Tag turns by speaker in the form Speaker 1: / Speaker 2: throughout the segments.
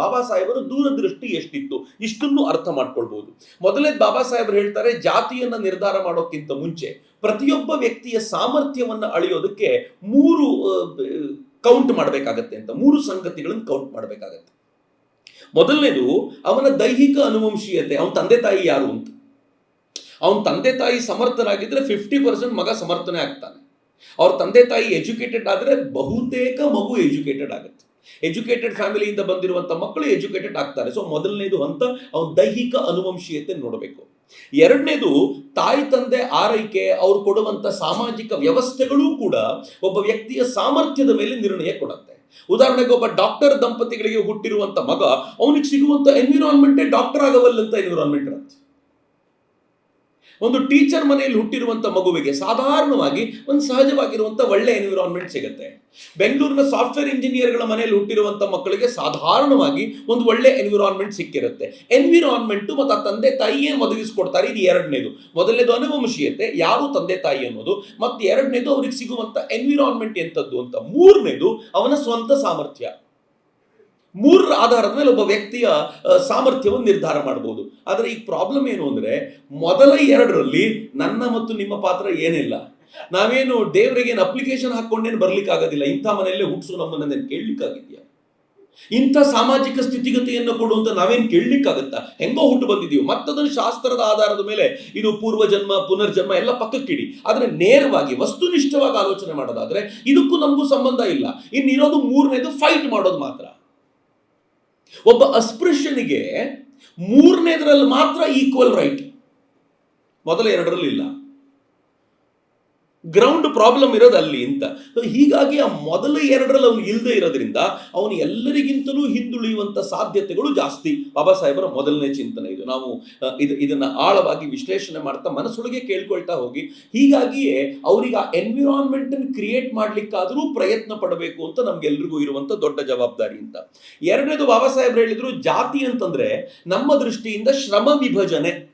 Speaker 1: ಬಾಬಾ ಸಾಹೇಬರ ದೂರದೃಷ್ಟಿ ಎಷ್ಟಿತ್ತು? ಇಷ್ಟನ್ನು ಅರ್ಥ ಮಾಡ್ಕೊಳ್ಬಹುದು ಮೊದಲೇ ಬಾಬಾ ಸಾಹೇಬರು ಹೇಳ್ತಾರೆ, ಜಾತಿಯನ್ನ ನಿರ್ಧಾರ ಮಾಡೋಕ್ಕಿಂತ ಮುಂಚೆ ಪ್ರತಿಯೊಬ್ಬ ವ್ಯಕ್ತಿಯ ಸಾಮರ್ಥ್ಯವನ್ನ ಅಳೆಯೋದಕ್ಕೆ ಮೂರು ಕೌಂಟ್ ಮಾಡಬೇಕಾಗತ್ತೆ ಅಂತ, ಮೂರು ಸಂಗತಿಗಳನ್ನು ಕೌಂಟ್ ಮಾಡಬೇಕಾಗತ್ತೆ. ಮೊದಲನೇದು, ಅವನ ದೈಹಿಕ ಅನುವಂಶೀಯತೆ, ಅವನ ತಂದೆ ತಾಯಿ ಯಾರು ಅಂತ. ಅವನ ತಂದೆ ತಾಯಿ ಸಮರ್ಥನಾಗಿದ್ರೆ ಫಿಫ್ಟಿ ಪರ್ಸೆಂಟ್ ಮಗ ಸಮರ್ಥನೆ ಆಗ್ತಾನೆ. ಅವ್ರ ತಂದೆ ತಾಯಿ ಎಜುಕೇಟೆಡ್ ಆದರೆ ಬಹುತೇಕ ಮಗು ಎಜುಕೇಟೆಡ್ ಆಗುತ್ತೆ. ಎಜುಕೇಟೆಡ್ ಫ್ಯಾಮಿಲಿಯಿಂದ ಬಂದಿರುವಂಥ ಮಕ್ಕಳು ಎಜುಕೇಟೆಡ್ ಆಗ್ತಾರೆ. ಸೊ ಮೊದಲನೇದು ಹಂತ ಅವನ ದೈಹಿಕ ಅನುವಂಶೀಯತೆ ನೋಡಬೇಕು. ಎರಡನೇದು ತಾಯಿ, ತಂದೆ ಆರೈಕೆ, ಅವ್ರು ಕೊಡುವಂಥ ಸಾಮಾಜಿಕ ವ್ಯವಸ್ಥೆಗಳೂ ಕೂಡ ಒಬ್ಬ ವ್ಯಕ್ತಿಯ ಸಾಮರ್ಥ್ಯದ ಮೇಲೆ ನಿರ್ಣಯ ಕೊಡುತ್ತೆ. ಉದಾಹರಣೆಗೆ ಒಬ್ಬ ಡಾಕ್ಟರ್ ದಂಪತಿಗಳಿಗೆ ಹುಟ್ಟಿರುವಂತ ಮಗ, ಅವನಿಗೆ ಸಿಗುವಂತ ಎನ್ವಿರಾನ್ಮೆಂಟೇ ಡಾಕ್ಟರ್ ಆಗವಲ್ಲಂತ ಎನ್ವಿರಾನ್ಮೆಂಟ್ ಇರುತ್ತೆ. ಒಂದು ಟೀಚರ್ ಮನೆಯಲ್ಲಿ ಹುಟ್ಟಿರುವಂಥ ಮಗುವಿಗೆ ಸಾಧಾರಣವಾಗಿ ಒಂದು ಸಹಜವಾಗಿರುವಂಥ ಒಳ್ಳೆ ಎನ್ವಿರಾನ್ಮೆಂಟ್ ಸಿಗುತ್ತೆ. ಬೆಂಗಳೂರಿನ ಸಾಫ್ಟ್ವೇರ್ ಇಂಜಿನಿಯರ್ಗಳ ಮನೆಯಲ್ಲಿ ಹುಟ್ಟಿರುವಂಥ ಮಕ್ಕಳಿಗೆ ಸಾಧಾರಣವಾಗಿ ಒಂದು ಒಳ್ಳೆ ಎನ್ವಿರಾನ್ಮೆಂಟ್ ಸಿಕ್ಕಿರುತ್ತೆ. ಎನ್ವಿರಾನ್ಮೆಂಟು ಮತ್ತು ಆ ತಂದೆ ತಾಯಿಯೇ ಒದಗಿಸ್ಕೊಡ್ತಾರೆ, ಇದು ಎರಡನೇದು. ಮೊದಲನೇದು ಅನುವಂಶೀಯತೆ, ಯಾರು ತಂದೆ ತಾಯಿ ಅನ್ನೋದು, ಮತ್ತು ಎರಡನೇದು ಅವ್ರಿಗೆ ಸಿಗುವಂಥ ಎನ್ವಿರಾನ್ಮೆಂಟ್ ಎಂಥದ್ದು ಅಂತ. ಮೂರನೇದು ಅವನ ಸ್ವಂತ ಸಾಮರ್ಥ್ಯ. ಮೂರರ ಆಧಾರದ ಮೇಲೆ ಒಬ್ಬ ವ್ಯಕ್ತಿಯ ಸಾಮರ್ಥ್ಯವನ್ನು ನಿರ್ಧಾರ ಮಾಡಬಹುದು ಆದರೆ ಈ ಪ್ರಾಬ್ಲಮ್ ಏನು ಅಂದ್ರೆ, ಮೊದಲ ಎರಡರಲ್ಲಿ ನನ್ನ ಮತ್ತು ನಿಮ್ಮ ಪಾತ್ರ ಏನಿಲ್ಲ. ನಾವೇನು ದೇವರಿಗೆ ಅಪ್ಲಿಕೇಶನ್ ಹಾಕೊಂಡೇನು ಬರ್ಲಿಕ್ಕಾಗೋದಿಲ್ಲ ಇಂಥ ಮನೆಯಲ್ಲೇ ಹುಟ್ಟಿಸು ನಮ್ಮನ್ನ ಕೇಳಲಿಕ್ಕಾಗಿದೆಯಾ ಇಂಥ ಸಾಮಾಜಿಕ ಸ್ಥಿತಿಗತಿಯನ್ನು ಕೊಡುವಂತ ನಾವೇನು ಕೇಳಲಿಕ್ಕಾಗತ್ತಾ? ಹೆಂಗೋ ಹುಟ್ಟು ಬಂದಿದೀವಿ ಮತ್ತದನ್ನು ಶಾಸ್ತ್ರದ ಆಧಾರದ ಮೇಲೆ ಇದು ಪೂರ್ವಜನ್ಮ, ಪುನರ್ಜನ್ಮ ಎಲ್ಲ ಪಕ್ಕಕ್ಕಿಡಿ. ಆದರೆ ನೇರವಾಗಿ ವಸ್ತುನಿಷ್ಠವಾಗಿ ಆಲೋಚನೆ ಮಾಡೋದಾದ್ರೆ ಇದಕ್ಕೂ ನಮಗೂ ಸಂಬಂಧ ಇಲ್ಲ. ಇನ್ನಿರೋದು ಮೂರನೇದು ಫೈಟ್ ಮಾಡೋದು ಮಾತ್ರ. ಒಬ್ಬ ಅಸ್ಪೃಶ್ಯನಿಗೆ ಮೂರನೇದರಲ್ಲಿ ಮಾತ್ರ ಈಕ್ವಲ್ ರೈಟ್ ಮೊದಲ ಎರಡರಲ್ಲಿ ಇಲ್ಲ ಗ್ರೌಂಡ್ ಪ್ರಾಬ್ಲಮ್ ಇರೋದು ಅಲ್ಲಿ ಅಂತ. ಹೀಗಾಗಿ ಆ ಮೊದಲ ಎರಡರಲ್ಲಿ ಅವನು ಇಲ್ಲದೆ ಇರೋದ್ರಿಂದ ಅವನು ಎಲ್ಲರಿಗಿಂತಲೂ ಹಿಂದುಳಿಯುವಂತ ಸಾಧ್ಯತೆಗಳು ಜಾಸ್ತಿ. ಬಾಬಾ ಸಾಹೇಬರ ಮೊದಲನೇ ಚಿಂತನೆ ಇದು. ನಾವು ಇದು, ಇದನ್ನ ಆಳವಾಗಿ ವಿಶ್ಲೇಷಣೆ ಮಾಡ್ತಾ ಮನಸ್ಸೊಳಗೆ ಕೇಳ್ಕೊಳ್ತಾ ಹೋಗಿ, ಹೀಗಾಗಿಯೇ ಅವ್ರಿಗೆ ಆ ಎನ್ವಿರಾನ್ಮೆಂಟನ್ನು ಕ್ರಿಯೇಟ್ ಮಾಡ್ಲಿಕ್ಕಾದರೂ ಪ್ರಯತ್ನ ಪಡಬೇಕು ಅಂತ ನಮ್ಗೆಲ್ರಿಗೂ ಇರುವಂತ ದೊಡ್ಡ ಜವಾಬ್ದಾರಿ ಅಂತ. ಎರಡನೇದು ಬಾಬಾ ಸಾಹೇಬ್ರು ಹೇಳಿದ್ರು ಜಾತಿ ಅಂತಂದ್ರೆ ನಮ್ಮ ದೃಷ್ಟಿಯಿಂದ ಶ್ರಮ ವಿಭಜನೆ.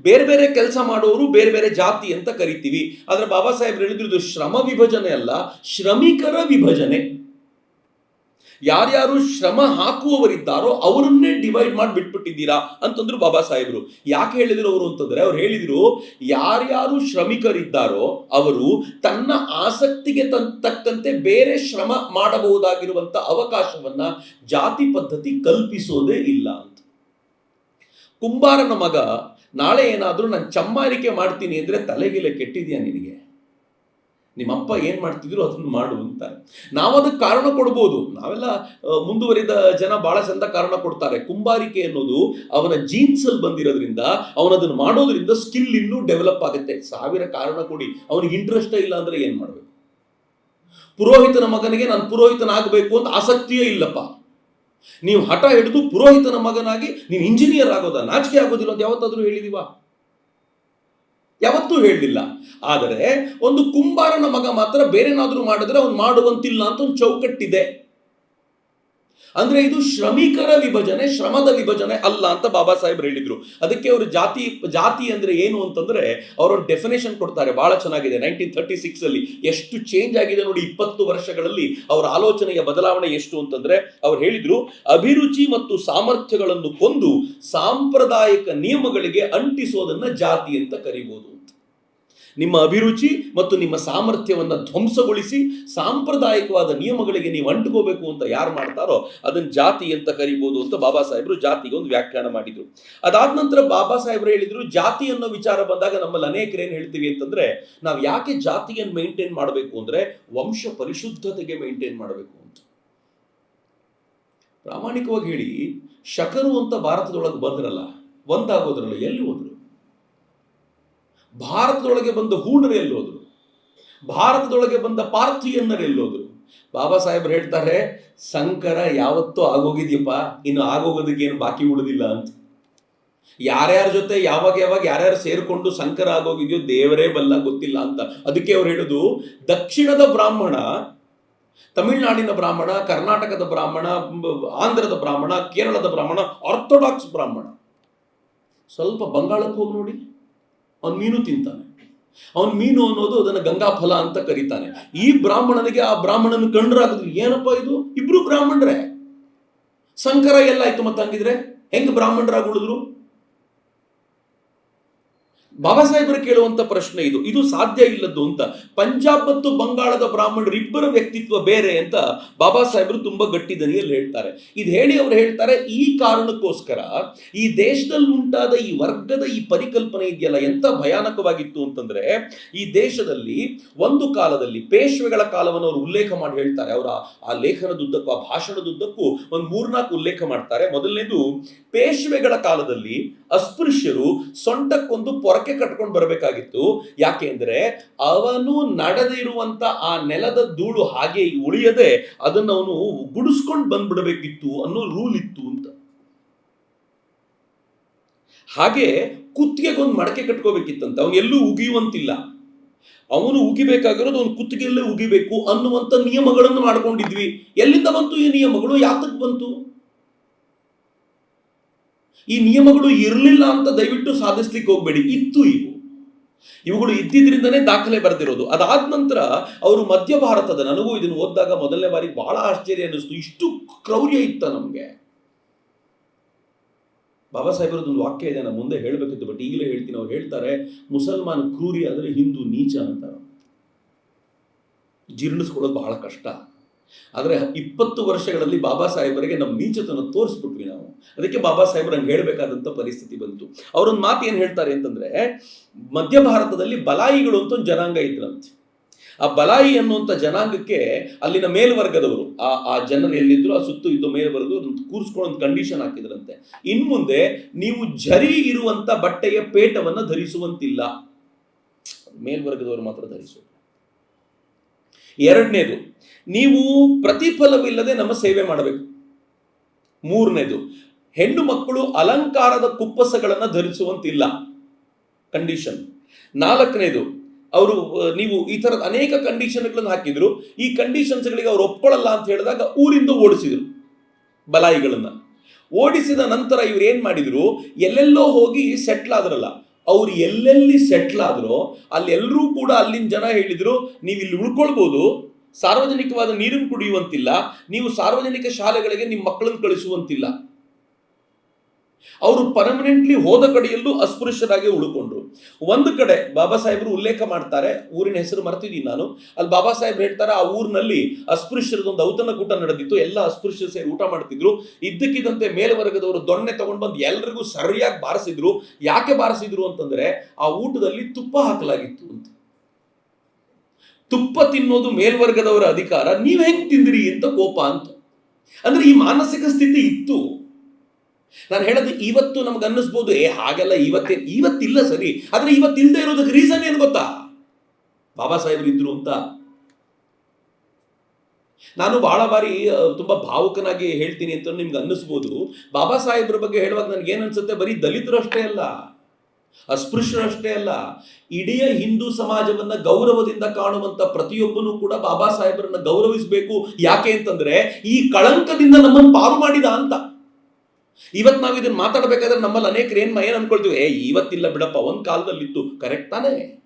Speaker 1: ಬೇರೆ ಬೇರೆ ಕೆಲಸ ಮಾಡೋರು ಬೇರೆ ಬೇರೆ ಜಾತಿ ಅಂತ ಕರಿತೀವಿ. ಆದ್ರೆ ಬಾಬಾ ಸಾಹೇಬ್ರು ಹೇಳಿದ್ರು ಶ್ರಮ ವಿಭಜನೆ ಅಲ್ಲ, ಶ್ರಮಿಕರ ವಿಭಜನೆ. ಯಾರ್ಯಾರು ಶ್ರಮ ಹಾಕುವವರಿದ್ದಾರೋ ಅವರನ್ನೇ ಡಿವೈಡ್ ಮಾಡಿ ಬಿಟ್ಬಿಟ್ಟಿದ್ದೀರಾ ಅಂತಂದ್ರು ಬಾಬಾ ಸಾಹೇಬ್ರು. ಯಾಕೆ ಹೇಳಿದ್ರು ಅವರು ಅಂತಂದ್ರೆ, ಅವ್ರು ಹೇಳಿದ್ರು ಯಾರ್ಯಾರು ಶ್ರಮಿಕರಿದ್ದಾರೋ ಅವರು ತನ್ನ ಆಸಕ್ತಿಗೆ ತಕ್ಕಂತೆ ಬೇರೆ ಶ್ರಮ ಮಾಡಬಹುದಾಗಿರುವಂತ ಅವಕಾಶವನ್ನ ಜಾತಿ ಪದ್ಧತಿ ಕಲ್ಪಿಸೋದೇ ಇಲ್ಲ ಅಂತ. ಕುಂಬಾರನ ಮಗ ನಾಳೆ ಏನಾದರೂ ನಾನು ಚಮ್ಮಾರಿಕೆ ಮಾಡ್ತೀನಿ ಅಂದರೆ ತಲೆಗಿಲೆ ಕೆಟ್ಟಿದೆಯಾ ನಿನಗೆ? ನಿಮ್ಮಪ್ಪ ಏನು ಮಾಡ್ತಿದ್ರು ಅದನ್ನು ಮಾಡು ಅಂತ. ನಾವು ಅದಕ್ಕೆ ಕಾರಣ ಕೊಡ್ಬೋದು. ನಾವೆಲ್ಲ ಮುಂದುವರಿದ ಜನ ಭಾಳ ಚಂದ ಕಾರಣ ಕೊಡ್ತಾರೆ. ಕುಂಬಾರಿಕೆ ಅನ್ನೋದು ಅವನ ಜೀನ್ಸ್ ಅಲ್ಲಿ ಬಂದಿರೋದ್ರಿಂದ ಅವನದನ್ನು ಮಾಡೋದ್ರಿಂದ ಸ್ಕಿಲ್ ಇನ್ನೂ ಡೆವಲಪ್ ಆಗುತ್ತೆ. ಸಾವಿರ ಕಾರಣ ಕೊಡಿ. ಅವನಿಗೆ ಇಂಟ್ರೆಸ್ಟೇ ಇಲ್ಲ ಅಂದರೆ ಏನು ಮಾಡಬೇಕು? ಪುರೋಹಿತನ ಮಗನಿಗೆ ನಾನು ಪುರೋಹಿತನಾಗಬೇಕು ಅಂತ ಆಸಕ್ತಿಯೇ ಇಲ್ಲಪ್ಪ. ನೀವು ಹಠ ಹಿಡಿದು ಪುರೋಹಿತನ ಮಗನಾಗಿ ನೀವು ಇಂಜಿನಿಯರ್ ಆಗೋದ, ನಾಚಿಕೆ ಆಗೋದಿಲ್ಲ ಅಂತ ಯಾವತ್ತಾದ್ರೂ ಹೇಳಿದೀವ? ಯಾವತ್ತೂ ಹೇಳಲಿಲ್ಲ ಆದರೆ ಒಂದು ಕುಂಬಾರನ ಮಗ ಮಾತ್ರ ಬೇರೆನಾದ್ರೂ ಮಾಡಿದ್ರೆ ಅವ್ನು ಮಾಡುವಂತಿಲ್ಲ ಅಂತ ಒಂದು ಚೌಕಟ್ಟಿದೆ. ಅಂದ್ರೆ ಇದು ಶ್ರಮಿಕರ ವಿಭಜನೆ, ಶ್ರಮದ ವಿಭಜನೆ ಅಲ್ಲ ಅಂತ ಬಾಬಾ ಸಾಹೇಬ್ರು ಹೇಳಿದ್ರು. ಅದಕ್ಕೆ ಅವರು ಜಾತಿ ಜಾತಿ ಅಂದ್ರೆ ಏನು ಅಂತಂದ್ರೆ ಅವರೊಂದು ಡೆಫಿನೇಷನ್ ಕೊಡ್ತಾರೆ. ಬಹಳ ಚೆನ್ನಾಗಿದೆ. ನೈನ್ಟೀನ್ ತರ್ಟಿ ಸಿಕ್ಸ್ ಅಲ್ಲಿ ಎಷ್ಟು ಚೇಂಜ್ ಆಗಿದೆ ನೋಡಿ ಇಪ್ಪತ್ತು ವರ್ಷಗಳಲ್ಲಿ ಅವರ ಆಲೋಚನೆಯ ಬದಲಾವಣೆ ಎಷ್ಟು ಅಂತಂದ್ರೆ ಅವ್ರು ಹೇಳಿದ್ರು, ಅಭಿರುಚಿ ಮತ್ತು ಸಾಮರ್ಥ್ಯಗಳನ್ನು ಕೊಂದು ಸಾಂಪ್ರದಾಯಿಕ ನಿಯಮಗಳಿಗೆ ಅಂಟಿಸೋದನ್ನ ಜಾತಿ ಅಂತ ಕರಿಬಹುದು ನಿಮ್ಮ ಅಭಿರುಚಿ ಮತ್ತು ನಿಮ್ಮ ಸಾಮರ್ಥ್ಯವನ್ನು ಧ್ವಂಸಗೊಳಿಸಿ ಸಾಂಪ್ರದಾಯಿಕವಾದ ನಿಯಮಗಳಿಗೆ ನೀವು ಅಂಟುಕೋಬೇಕು ಅಂತ ಯಾರು ಮಾಡ್ತಾರೋ ಅದನ್ನ ಜಾತಿ ಅಂತ ಕರಿಬೋದು ಅಂತ ಬಾಬಾ ಸಾಹೇಬರು ಜಾತಿಗೆ ಒಂದು ವ್ಯಾಖ್ಯಾನ ಮಾಡಿದ್ರು. ಅದಾದ ನಂತರ ಬಾಬಾ ಸಾಹೇಬರು ಹೇಳಿದರು, ಜಾತಿ ಅನ್ನೋ ವಿಚಾರ ಬಂದಾಗ ನಮ್ಮಲ್ಲಿ ಅನೇಕರು ಏನು ಹೇಳ್ತೀವಿ ಅಂತಂದ್ರೆ, ನಾವು ಯಾಕೆ ಜಾತಿಯನ್ನು ಮೇಂಟೈನ್ ಮಾಡಬೇಕು ಅಂದ್ರೆ ವಂಶ ಪರಿಶುದ್ಧತೆಗೆ ಮೇಂಟೈನ್ ಮಾಡಬೇಕು ಅಂತ. ಪ್ರಾಮಾಣಿಕವಾಗಿ ಹೇಳಿ, ಶಕರು ಅಂತ ಭಾರತದೊಳಗೆ ಬಂದ್ರಲ್ಲ, ಒಂದಾಗೋದ್ರಲ್ಲ, ಎಲ್ಲಿ ಹೋದ್ರು? ಭಾರತದೊಳಗೆ ಬಂದ ಹೂಣರು ಎಲ್ಲೋದ್ರು. ಭಾರತದೊಳಗೆ ಬಂದ ಪಾರ್ಥಿಯನ್ನರು ಎಲ್ಲೋದ್ರು. ಬಾಬಾ ಸಾಹೇಬ್ರು ಹೇಳ್ತಾರೆ ಸಂಕರ ಯಾವತ್ತೂ ಆಗೋಗಿದ್ಯಪ್ಪ, ಇನ್ನು ಆಗೋಗೋದಕ್ಕೆ ಏನು ಬಾಕಿ ಉಳಿದಿಲ್ಲ ಅಂತ. ಯಾರ್ಯಾರ ಜೊತೆ ಯಾವಾಗ ಯಾವಾಗ ಯಾರ್ಯಾರು ಸೇರಿಕೊಂಡು ಸಂಕರ ಆಗೋಗಿದೆಯೋ ದೇವರೇ ಬಲ್ಲ ಗೊತ್ತಿಲ್ಲ ಅಂತ. ಅದಕ್ಕೆ ಅವ್ರು ಹೇಳುದು, ದಕ್ಷಿಣದ ಬ್ರಾಹ್ಮಣ, ತಮಿಳುನಾಡಿನ ಬ್ರಾಹ್ಮಣ, ಕರ್ನಾಟಕದ ಬ್ರಾಹ್ಮಣ ಆಂಧ್ರದ ಬ್ರಾಹ್ಮಣ, ಕೇರಳದ ಬ್ರಾಹ್ಮಣ, ಆರ್ಥೋಡಾಕ್ಸ್ ಬ್ರಾಹ್ಮಣ. ಸ್ವಲ್ಪ ಬಂಗಾಳಕ್ಕೆ ಹೋಗಿ ನೋಡಿ. ಅವನು ಮೀನು ತಿಂತಾನೆ. ಅವನು ಮೀನು ಅನ್ನೋದು ಅದನ್ನ ಗಂಗಾ ಫಲ ಅಂತ ಕರೀತಾನೆ. ಈ ಬ್ರಾಹ್ಮಣನಿಗೆ ಆ ಬ್ರಾಹ್ಮಣನ ಕಂಡ್ರಾಗದ್ರು ಏನಪ್ಪ ಇದು? ಇಬ್ರು ಬ್ರಾಹ್ಮಣರೇ. ಸಂಕರ ಎಲ್ಲಾಯ್ತು ಮತ್ತೆ ಹಂಗಿದ್ರೆ ಹೆಂಗ್ ಬ್ರಾಹ್ಮಣರಾಗಿ ಉಳಿದ್ರು? ಬಾಬಾ ಸಾಹೇಬರು ಕೇಳುವಂತ ಪ್ರಶ್ನೆ ಇದು. ಇದು ಸಾಧ್ಯ ಇಲ್ಲದ್ದು ಅಂತ. ಪಂಜಾಬ್ ಮತ್ತು ಬಂಗಾಳದ ಬ್ರಾಹ್ಮಣರು ಇಬ್ಬರ ವ್ಯಕ್ತಿತ್ವ ಬೇರೆ ಅಂತ ಬಾಬಾ ಸಾಹೇಬರು ತುಂಬಾ ಗಟ್ಟಿ ದನಿಯಲ್ಲಿ ಹೇಳ್ತಾರೆ. ಇದು ಹೇಳಿ ಅವರು ಹೇಳ್ತಾರೆ, ಈ ಕಾರಣಕ್ಕೋಸ್ಕರ ಈ ದೇಶದಲ್ಲಿ ಉಂಟಾದ ಈ ವರ್ಗದ ಈ ಪರಿಕಲ್ಪನೆ ಇದೆಯಲ್ಲ ಎಂತ ಭಯಾನಕವಾಗಿತ್ತು ಅಂತಂದ್ರೆ, ಈ ದೇಶದಲ್ಲಿ ಒಂದು ಕಾಲದಲ್ಲಿ ಪೇಶ್ವೆಗಳ ಕಾಲವನ್ನು ಅವರು ಉಲ್ಲೇಖ ಮಾಡಿ ಹೇಳ್ತಾರೆ. ಅವರ ಆ ಲೇಖನದುದ್ದಕ್ಕೂ, ಆ ಭಾಷಣದುದ್ದಕ್ಕೂ ಒಂದು ಮೂರ್ನಾಲ್ಕು ಉಲ್ಲೇಖ ಮಾಡ್ತಾರೆ. ಮೊದಲನೇದು, ಪೇಶ್ವೆಗಳ ಕಾಲದಲ್ಲಿ ಅಸ್ಪೃಶ್ಯರು ಸೊಂಟಕ್ಕೊಂದು ಪೊರಕೆ ಕಟ್ಕೊಂಡು ಬರಬೇಕಾಗಿತ್ತು. ಯಾಕೆ ಅಂದ್ರೆ ಅವನು ನಡೆದಿರುವಂತ ಆ ನೆಲದ ಧೂಳು ಹಾಗೆ ಉಳಿಯದೆ ಅದನ್ನು ಅವನು ಗುಡಿಸ್ಕೊಂಡು ಬಂದ್ಬಿಡಬೇಕಿತ್ತು ಅನ್ನೋ ರೂಲ್ ಇತ್ತು ಅಂತ. ಹಾಗೆ ಕುತ್ತಿಗೆಗೊಂದು ಮಡಕೆ ಕಟ್ಕೋಬೇಕಿತ್ತಂತ. ಅವನು ಎಲ್ಲೂ ಉಗಿಯುವಂತಿಲ್ಲ. ಅವನು ಉಗಿಬೇಕಾಗಿರೋದು ಅವನು ಕುತ್ತಿಗೆಯಲ್ಲೇ ಉಗಿಬೇಕು ಅನ್ನುವಂಥ ನಿಯಮಗಳನ್ನು ಮಾಡ್ಕೊಂಡಿದ್ವಿ. ಎಲ್ಲಿಂದ ಬಂತು ಈ ನಿಯಮಗಳು? ಯಾತಕ್ಕೆ ಬಂತು? ಈ ನಿಯಮಗಳು ಇರಲಿಲ್ಲ ಅಂತ ದಯವಿಟ್ಟು ಸಾಧಿಸ್ಲಿಕ್ಕೆ ಹೋಗ್ಬೇಡಿ. ಇತ್ತು ಇವು. ಇವುಗಳು ಇದ್ದಿದ್ರಿಂದನೇ ದಾಖಲೆ ಬರೆದಿರೋದು. ಅದಾದ ನಂತರ ಅವರು ಮಧ್ಯ ಭಾರತದ, ನನಗೂ ಇದನ್ನು ಓದಿದಾಗ ಮೊದಲನೇ ಬಾರಿ ಬಹಳ ಆಶ್ಚರ್ಯ ಅನ್ನಿಸ್ತು. ಇಷ್ಟು ಕ್ರೌರ್ಯ ಇತ್ತ ನಮಗೆ. ಬಾಬಾ ಸಾಹೇಬರದೊಂದು ವಾಕ್ಯ ಇದೆ, ನಾನು ಮುಂದೆ ಹೇಳಬೇಕಿತ್ತು, ಬಟ್ ಈಗಲೇ ಹೇಳ್ತೀನಿ. ಅವ್ರು ಹೇಳ್ತಾರೆ, ಮುಸಲ್ಮಾನ್ ಕ್ರೂರಿ ಆದರೆ ಹಿಂದೂ ನೀಚ ಅಂತಾರೆ. ಜೀರ್ಣಿಸ್ಕೊಳ್ಳೋದು ಬಹಳ ಕಷ್ಟ. ಆದರೆ ಇಪ್ಪತ್ತು ವರ್ಷಗಳಲ್ಲಿ ಬಾಬಾ ಸಾಹೇಬರಿಗೆ ನಮ್ಮ ನೀಚತನ ತೋರಿಸ್ಬಿಟ್ವಿ ನಾವು. ಅದಕ್ಕೆ ಬಾಬಾ ಸಾಹೇಬರು ಹಂಗೆ ಹೇಳಬೇಕಾದಂಥ ಪರಿಸ್ಥಿತಿ ಬಂತು. ಅವರೊಂದು ಮಾತು ಏನು ಹೇಳ್ತಾರೆ ಅಂತಂದ್ರೆ, ಮಧ್ಯ ಭಾರತದಲ್ಲಿ ಬಲಾಯಿಗಳು ಅಂತ ಒಂದು ಜನಾಂಗ ಇದ್ರಂತೆ. ಆ ಬಲಾಯಿ ಅನ್ನುವಂಥ ಜನಾಂಗಕ್ಕೆ ಅಲ್ಲಿನ ಮೇಲ್ವರ್ಗದವರು, ಆ ಆ ಜನರು ಎಲ್ಲಿದ್ರು, ಆ ಸುತ್ತು ಇದ್ದ ಮೇಲ್ವರ್ಗ ಕೂರಿಸ್ಕೊಂಡು ಕಂಡೀಷನ್ ಹಾಕಿದ್ರಂತೆ. ಇನ್ನು ಮುಂದೆ ನೀವು ಜರಿ ಇರುವಂಥ ಬಟ್ಟೆಯ ಪೇಟವನ್ನು ಧರಿಸುವಂತಿಲ್ಲ. ಮೇಲ್ವರ್ಗದವರು ಮಾತ್ರ ಧರಿಸುವುದು ಎರಡನೇದು, ನೀವು ಪ್ರತಿಫಲವಿಲ್ಲದೆ ನಮ್ಮ ಸೇವೆ ಮಾಡಬೇಕು. ಮೂರನೇದು, ಹೆಣ್ಣು ಮಕ್ಕಳು ಅಲಂಕಾರದ ಕುಪ್ಪಸಗಳನ್ನು ಧರಿಸುವಂತಿಲ್ಲ. ಕಂಡೀಷನ್ ನಾಲ್ಕನೇದು, ಅವರು ನೀವು ಈ ಥರದ ಅನೇಕ ಕಂಡೀಷನ್ಗಳನ್ನು ಹಾಕಿದ್ರು. ಈ ಕಂಡೀಷನ್ಸ್ಗಳಿಗೆ ಅವ್ರು ಒಪ್ಕೊಳ್ಳಲ್ಲ ಅಂತ ಹೇಳಿದಾಗ ಊರಿಂದ ಓಡಿಸಿದರು, ಬಲಾಯಿಗಳನ್ನು. ಓಡಿಸಿದ ನಂತರ ಇವ್ರು ಏನು ಮಾಡಿದರು, ಎಲ್ಲೆಲ್ಲೋ ಹೋಗಿ ಸೆಟ್ಲ್ ಆದ್ರಲ್ಲ ಅವ್ರು ಎಲ್ಲೆಲ್ಲಿ ಸೆಟ್ಲ್ ಆದ್ರೋ ಅಲ್ಲೆಲ್ಲರೂ ಕೂಡ ಅಲ್ಲಿನ ಜನ ಹೇಳಿದ್ರು, ನೀವು ಇಲ್ಲಿ ಉಳ್ಕೊಳ್ಬೋದು, ಸಾರ್ವಜನಿಕವಾದ ನೀರನ್ನು ಕುಡಿಯುವಂತಿಲ್ಲ, ನೀವು ಸಾರ್ವಜನಿಕ ಶಾಲೆಗಳಿಗೆ ನಿಮ್ಮ ಮಕ್ಕಳನ್ನು ಕಳಿಸುವಂತಿಲ್ಲ. ಅವರು ಪರ್ಮನೆಂಟ್ಲಿ ಹೋದ ಕಡೆಯಲ್ಲೂ ಅಸ್ಪೃಶ್ಯರಾಗಿ ಉಳ್ಕೊಂಡ್ರು. ಒಂದು ಕಡೆ ಬಾಬಾ ಸಾಹೇಬರು ಉಲ್ಲೇಖ ಮಾಡ್ತಾರೆ, ಊರಿನ ಹೆಸರು ಮರ್ತಿದ್ದೀನಿ ನಾನು. ಅಲ್ಲಿ ಬಾಬಾ ಸಾಹೇಬ್ ಹೇಳ್ತಾರೆ, ಆ ಊರಿನಲ್ಲಿ ಅಸ್ಪೃಶ್ಯರದೊಂದು ಔತಣ ಕೂಟ ನಡೆದಿತ್ತು, ಎಲ್ಲ ಅಸ್ಪೃಶ್ಯ ಸೇರಿ ಊಟ ಮಾಡ್ತಿದ್ರು. ಇದ್ದಕ್ಕಿದ್ದಂತೆ ಮೇಲ್ವರ್ಗದವರು ದೊಣ್ಣೆ ತಗೊಂಡು ಬಂದು ಎಲ್ರಿಗೂ ಸರಿಯಾಗಿ ಬಾರಿಸಿದ್ರು. ಯಾಕೆ ಬಾರಿಸಿದ್ರು ಅಂತಂದ್ರೆ, ಆ ಊಟದಲ್ಲಿ ತುಪ್ಪ ಹಾಕಲಾಗಿತ್ತು ಅಂತ. ತುಪ್ಪ ತಿನ್ನೋದು ಮೇಲ್ವರ್ಗದವರ ಅಧಿಕಾರ, ನೀವ್ ಹೆಂಗ್ ತಿಂದ್ರಿ ಅಂತ ಕೋಪ ಅಂತ. ಅಂದ್ರೆ ಈ ಮಾನಸಿಕ ಸ್ಥಿತಿ ಇತ್ತು. ನಾನು ಹೇಳೋದು ಇವತ್ತು ನಮ್ಗೆ ಅನ್ನಿಸ್ಬೋದು, ಏ, ಹಾಗೆಲ್ಲ ಇವತ್ತೇ, ಇವತ್ತಿಲ್ಲ ಸರಿ, ಆದರೆ ಇವತ್ತಿಲ್ಲದೆ ಇರೋದಕ್ಕೆ ರೀಸನ್ ಏನು ಗೊತ್ತಾ? ಬಾಬಾ ಸಾಹೇಬ್ರು ಇದ್ರು ಅಂತ. ನಾನು ಬಹಳ ಬಾರಿ ತುಂಬ ಭಾವುಕನಾಗಿ ಹೇಳ್ತೀನಿ ಅಂತ ನಿಮ್ಗೆ ಅನ್ನಿಸ್ಬೋದು. ಬಾಬಾ ಸಾಹೇಬ್ರ ಬಗ್ಗೆ ಹೇಳುವಾಗ ನನಗೆ ಏನು ಅನ್ಸುತ್ತೆ? ಬರೀ ದಲಿತರು ಅಷ್ಟೇ ಅಲ್ಲ, ಅಸ್ಪೃಶ್ಯರು ಅಷ್ಟೇ ಅಲ್ಲ, ಇಡೀ ಹಿಂದೂ ಸಮಾಜವನ್ನ ಗೌರವದಿಂದ ಕಾಣುವಂತ ಪ್ರತಿಯೊಬ್ಬನು ಕೂಡ ಬಾಬಾ ಸಾಹೇಬರನ್ನ ಗೌರವಿಸಬೇಕು. ಯಾಕೆ ಅಂತಂದ್ರೆ, ಈ ಕಳಂಕದಿಂದ ನಮ್ಮನ್ನು ಪಾರು ಮಾಡಿದ ಅಂತ. ಇವತ್ತು ನಾವು ಇದನ್ನ ಮಾತಾಡಬೇಕಾದ್ರೆ ನಮ್ಮಲ್ಲಿ ಅನೇಕರು ಏನ್ ಏನು ಅನ್ಕೊಳ್ತೀವಿ. ಏ, ಇವತ್ತಿಲ್ಲ ಬಿಡಪ್ಪ, ಒಂದ್ ಕಾಲದಲ್ಲಿ ಇತ್ತು ಕರೆಕ್ಟ್ ತಾನೇ?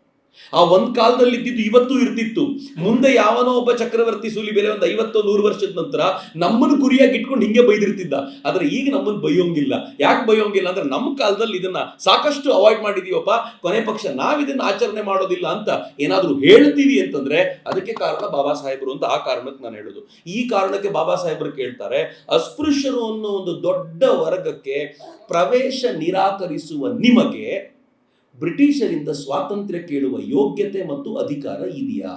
Speaker 1: ಆ ಒಂದ್ ಕಾಲದಲ್ಲಿ ಇದ್ದಿದ್ದು ಇವತ್ತು ಇರ್ತಿತ್ತು. ಮುಂದೆ ಯಾವನೋ ಒಬ್ಬ ಚಕ್ರವರ್ತಿ ಸೂಲಿ ಬೆಲೆ ಒಂದು ಐವತ್ತು ನೂರು ವರ್ಷದ ನಂತರ ನಮ್ಮನ್ನು ಗುರಿಯಾಗಿ ಇಟ್ಕೊಂಡು ಹಿಂಗೆ ಬೈದಿರ್ತಿದ್ದ. ಆದ್ರೆ ಈಗ ನಮ್ಮನ್ನು ಬೈಯೋಂಗಿಲ್ಲ. ಯಾಕೆ ಬೈಯೋಂಗಿಲ್ಲ ಅಂದ್ರೆ ನಮ್ಮ ಕಾಲದಲ್ಲಿ ಇದನ್ನ ಸಾಕಷ್ಟು ಅವಾಯ್ಡ್ ಮಾಡಿದೀವಪ್ಪ. ಕೊನೆ ಪಕ್ಷ ನಾವ್ ಇದನ್ನ ಆಚರಣೆ ಮಾಡೋದಿಲ್ಲ ಅಂತ ಏನಾದ್ರೂ ಹೇಳ್ತೀವಿ ಅಂತಂದ್ರೆ ಅದಕ್ಕೆ ಕಾರಣ ಬಾಬಾ ಸಾಹೇಬರು ಅಂತ ಆ ಕಾರಣಕ್ಕೆ ನಾನು ಹೇಳೋದು. ಈ ಕಾರಣಕ್ಕೆ ಬಾಬಾ ಸಾಹೇಬರು ಕೇಳ್ತಾರೆ, ಅಸ್ಪೃಶ್ಯರು ಅನ್ನೋ ಒಂದು ದೊಡ್ಡ ವರ್ಗಕ್ಕೆ ಪ್ರವೇಶ ನಿರಾಕರಿಸುವ ನಿಮಗೆ ಬ್ರಿಟಿಷರಿಂದ ಸ್ವಾತಂತ್ರ್ಯ ಕೇಳುವ ಯೋಗ್ಯತೆ ಮತ್ತು ಅಧಿಕಾರ ಇದೆಯಾ?